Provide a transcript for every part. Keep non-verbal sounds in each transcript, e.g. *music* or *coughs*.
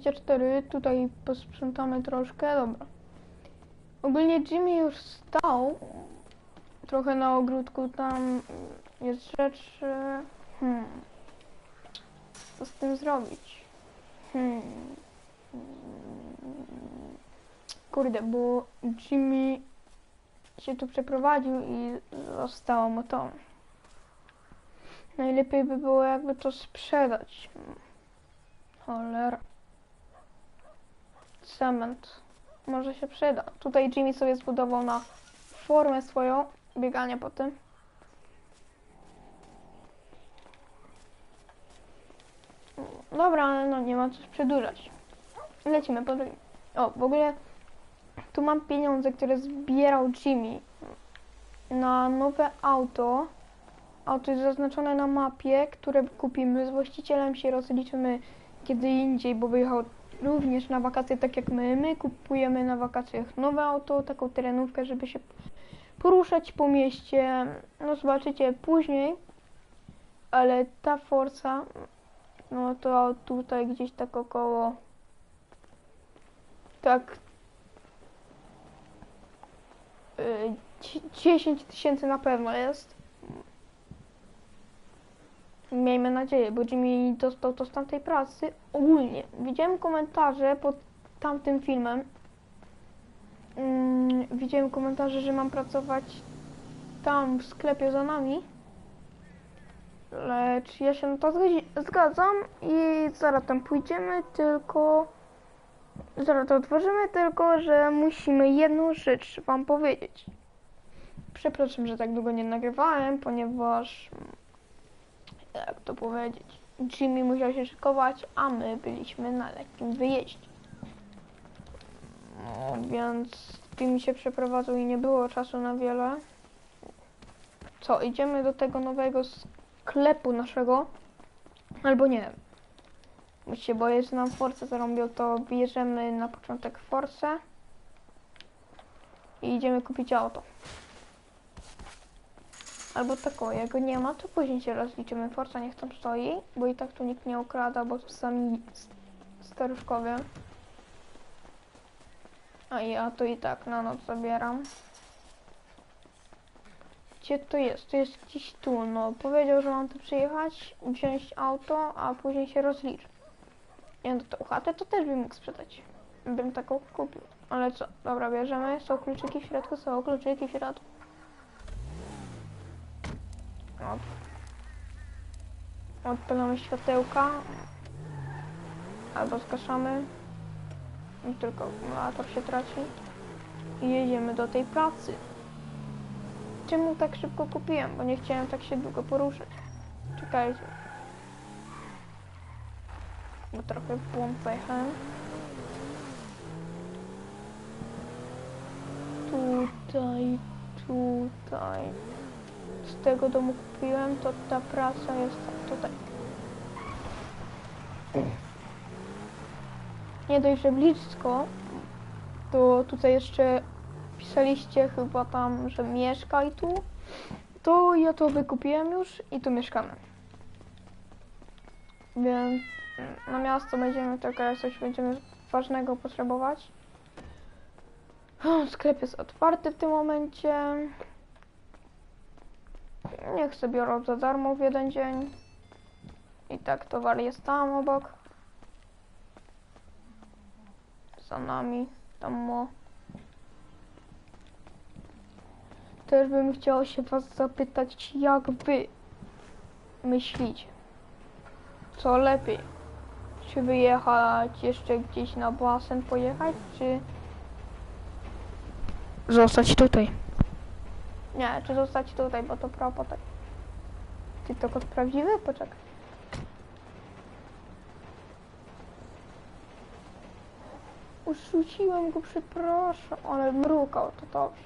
24, tutaj posprzątamy troszkę, dobra. Ogólnie Jimmy już stał trochę na ogródku, tam jest rzecz, hmm, co z tym zrobić? Hmm. Kurde, bo Jimmy się tu przeprowadził i zostało mu to. Najlepiej by było jakby to sprzedać. Cholera. Cement. Może się przyda. Tutaj Jimmy sobie zbudował na formę swoją biegania po tym. Dobra, ale no nie ma co przedłużać. Lecimy po drugim. O, w ogóle tu mam pieniądze, które zbierał Jimmy na nowe auto. Auto jest zaznaczone na mapie, które kupimy. Z właścicielem się rozliczymy kiedy indziej, bo wyjechał również na wakacje tak jak my. My kupujemy na wakacjach nowe auto, taką terenówkę, żeby się poruszać po mieście. No zobaczycie później, ale ta Forza, no to tutaj gdzieś tak około tak y, 10 tysięcy na pewno jest. Miejmy nadzieję, bo Jimmy dostał to z tamtej pracy. Ogólnie, widziałem komentarze pod tamtym filmem. Mm, widziałem komentarze, że mam pracować tam w sklepie za nami. Lecz ja się na to zgadzam i zaraz tam pójdziemy, tylko zaraz to otworzymy, tylko że musimy jedną rzecz wam powiedzieć. Przepraszam, że tak długo nie nagrywałem, ponieważ jak to powiedzieć, Jimmy musiał się szykować, a my byliśmy na lekkim wyjeździe. No, więc Jimmy się przeprowadzał i nie było czasu na wiele. Co, idziemy do tego nowego sklepu naszego? Albo nie wiem. Bo że nam Force zarąbią, to bierzemy na początek Force i idziemy kupić auto. Albo tak o, jak go nie ma, to później się rozliczymy. Forza niech tam stoi, bo i tak tu nikt nie okrada, bo to sami staruszkowie. A ja to i tak na noc zabieram. Gdzie to jest? To jest gdzieś tu, no. Powiedział, że mam tu przyjechać, wziąć auto, a później się rozliczy. Ja do tą chatę to też bym mógł sprzedać. Bym taką kupił. Ale co? Dobra, bierzemy. Są kluczyki w środku, są kluczyki w środku. Od... Odpalamy światełka. Albo zgaszamy. I tylko akumulator się traci. I jedziemy do tej pracy. Czemu tak szybko kupiłem? Bo nie chciałem tak się długo poruszać. Czekajcie. Bo trochę błąd zajechałem. Tutaj, tutaj. Z tego domu kupiłem, to ta praca jest tutaj. Nie dość, że blisko, to tutaj jeszcze pisaliście chyba tam, że mieszkaj tu, to ja to wykupiłem już i tu mieszkamy. Więc na miasto będziemy tylko coś będziemy ważnego potrzebować. Sklep jest otwarty w tym momencie. Niech sobie biorą za darmo w jeden dzień. I tak towar jest tam obok. Za nami. Tam mo. Też bym chciała się was zapytać, jak wy myślicie? Co lepiej? Czy wyjechać jeszcze gdzieś na basen pojechać, czy zostać tutaj? Nie, czy zostać tutaj, bo to propos tak. Ty to kod prawdziwy? Poczekaj. Uszrzuciłem go, przepraszam, ale mrukał, to dobrze.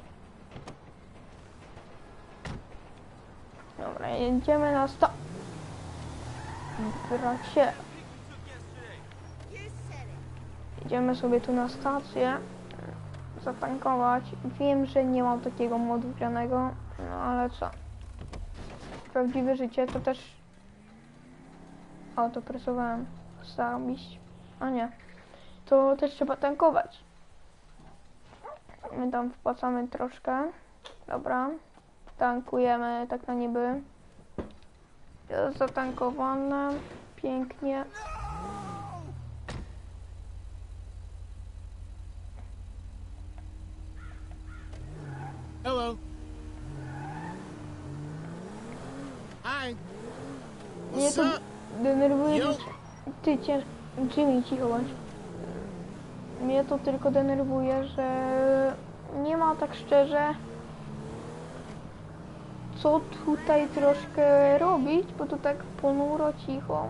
Dobra, jedziemy na sto... Bracie. Jedziemy sobie tu na stację zatankować. Wiem, że nie mam takiego modu wgranego, no ale co? Prawdziwe życie to też... O, to presowałem. Zarobić. A nie. to też trzeba tankować. My tam wpłacamy troszkę. Dobra. Tankujemy tak na. Jest zatankowane. Pięknie. Mnie to denerwuje, że... Ty cię... Jimmy, cicho bądź. Mnie to tylko denerwuje, że nie ma tak szczerze co tutaj troszkę robić, bo to tak ponuro, cicho.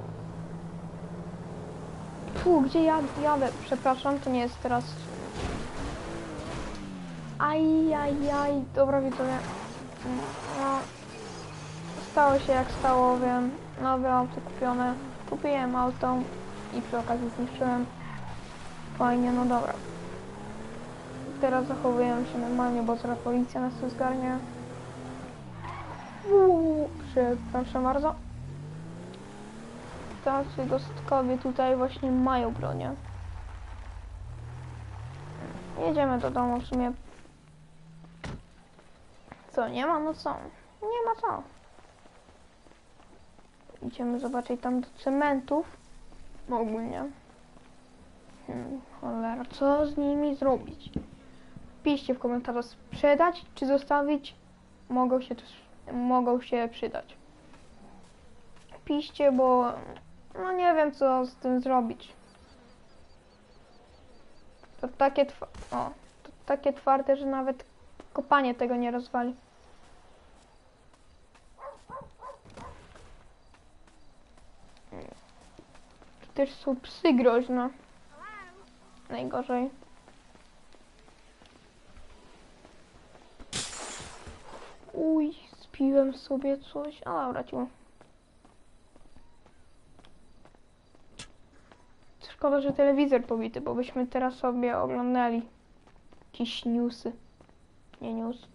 Fu, gdzie ja jadę? Przepraszam, to nie jest teraz... Aj, aj, aj, dobra widzowie. No, stało się jak stało, wiem. Nowe auto kupione. Kupiłem auto i przy okazji zniszczyłem. Fajnie, no dobra. Teraz zachowuję się normalnie, bo zaraz policja nas tu zgarnie. Uuu, przepraszam bardzo. Tacy gostkowie tutaj właśnie mają bronię. Jedziemy do domu w sumie. Co, nie ma? No co? Nie ma co. Idziemy zobaczyć tam do cementów. Ogólnie. Hmm, cholera, co z nimi zrobić? Piszcie w komentarzu sprzedać czy zostawić. Mogą się też, mogą się przydać. Piszcie, bo no nie wiem co z tym zrobić. To takie o, to takie twarde, że nawet kopanie tego nie rozwali. Też są psy groźne. Najgorzej. Uj, spiłem sobie coś. A dobra. Szkoda, że telewizor pobity, bo byśmy teraz sobie oglądali jakieś newsy. Nie news.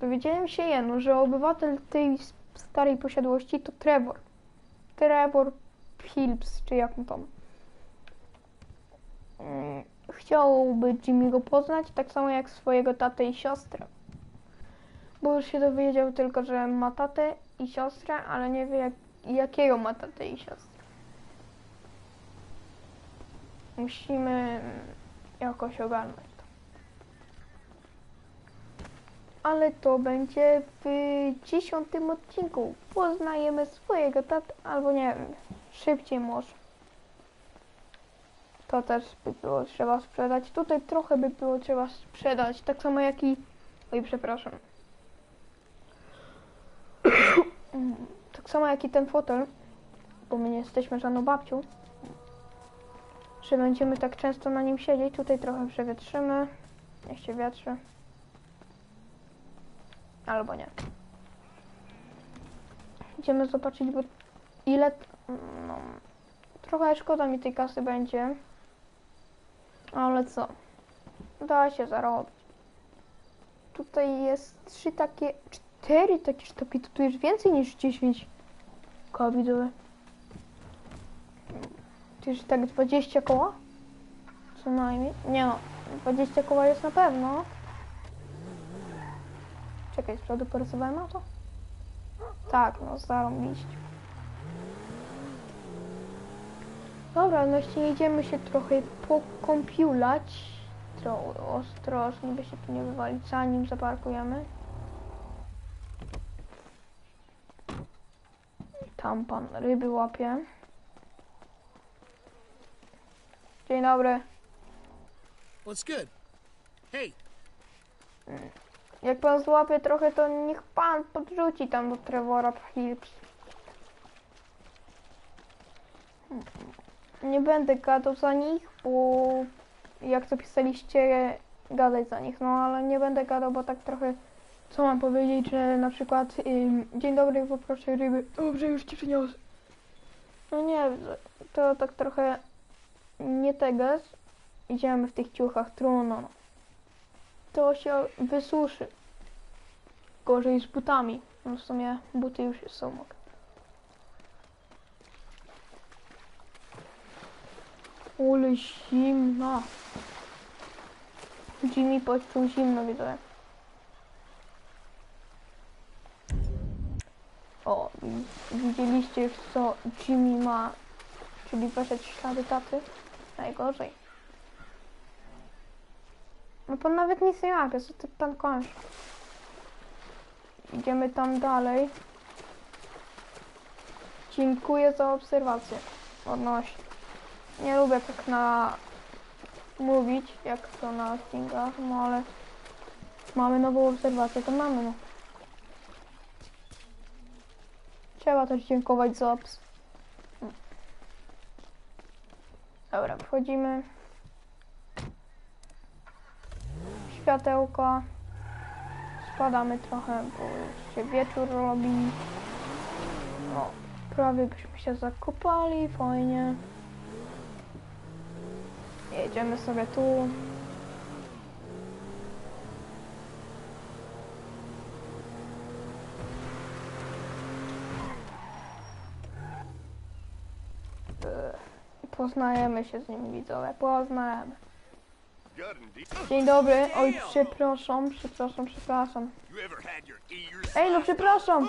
Dowiedziałem się jedno, że obywatel tej starej posiadłości to Trevor. Trevor Phillips, czy jak mu tam. Mm, Chciałby Jimmy go poznać, tak samo jak swojego tatę i siostrę. Bo już się dowiedział tylko, że ma tatę i siostrę, ale nie wie jak, jakiego ma tatę i siostrę. Musimy jakoś ogarnąć to. Ale to będzie w dziesiątym odcinku. Poznajemy swojego tatę, albo nie wiem, szybciej może. To też by było trzeba sprzedać. Tutaj trochę by było trzeba sprzedać. Tak samo jak i... Oj, przepraszam. *coughs* tak samo jak i ten fotel. Bo my nie jesteśmy żadną babcią. Że będziemy tak często na nim siedzieć. Tutaj trochę przewietrzymy. Niech się wiatrzy. Albo nie. Idziemy zobaczyć, bo ile... No, trochę szkoda mi tej kasy będzie. Ale co? Da się zarobić. Tutaj jest trzy takie, cztery takie sztabki, to tu jest więcej niż 10 koła widowe. To już tak 20 koła? Co najmniej. Nie no, 20 koła jest na pewno. Czekaj, z przodu porysowałem na to? Tak, no zarobić. Dobra, no jeśli idziemy się trochę pokąpiulać, to ostrożnie, by się tu nie wywalić, zanim zaparkujemy. Tam pan ryby łapie. Dzień dobry. What's good? Hey, Jak pan złapie trochę, to niech pan podrzuci tam do Trevora Phillips. Nie będę gadał za nich, bo jak to pisaliście, gadać za nich, no ale nie będę gadał, bo tak trochę, co mam powiedzieć, że na przykład ym, dzień dobry, poproszę ryby, dobrze, już ci przyniosę. No nie, to tak trochę nie teges. Idziemy w tych ciuchach, trudno, no. To się wysuszy. Gorzej z butami. No w sumie buty już są mokre. Ule zimno. Jimmy poczuł zimno, widzę. O, widzieliście już co Jimmy ma, czyli poszedł w ślady taty. Najgorzej. No pan nawet nic nie łapie, co ty pan kończy. Idziemy tam dalej. Dziękuję za obserwację. Odnośnie. Nie lubię tak na mówić, jak to na stingach, no ale mamy nową obserwację, to mamy no. Trzeba też dziękować za obs. Dobra, wchodzimy. Światełko. Spadamy trochę, bo już się wieczór robi. O, prawie byśmy się zakopali, fajnie. Jedziemy sobie tu. Poznajemy się z nim widzowie, poznajemy. Dzień dobry, oj przepraszam, przepraszam, przepraszam. Ej no przepraszam,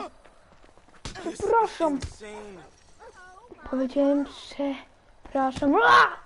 przepraszam. Powiedziałem przepraszam. Ua!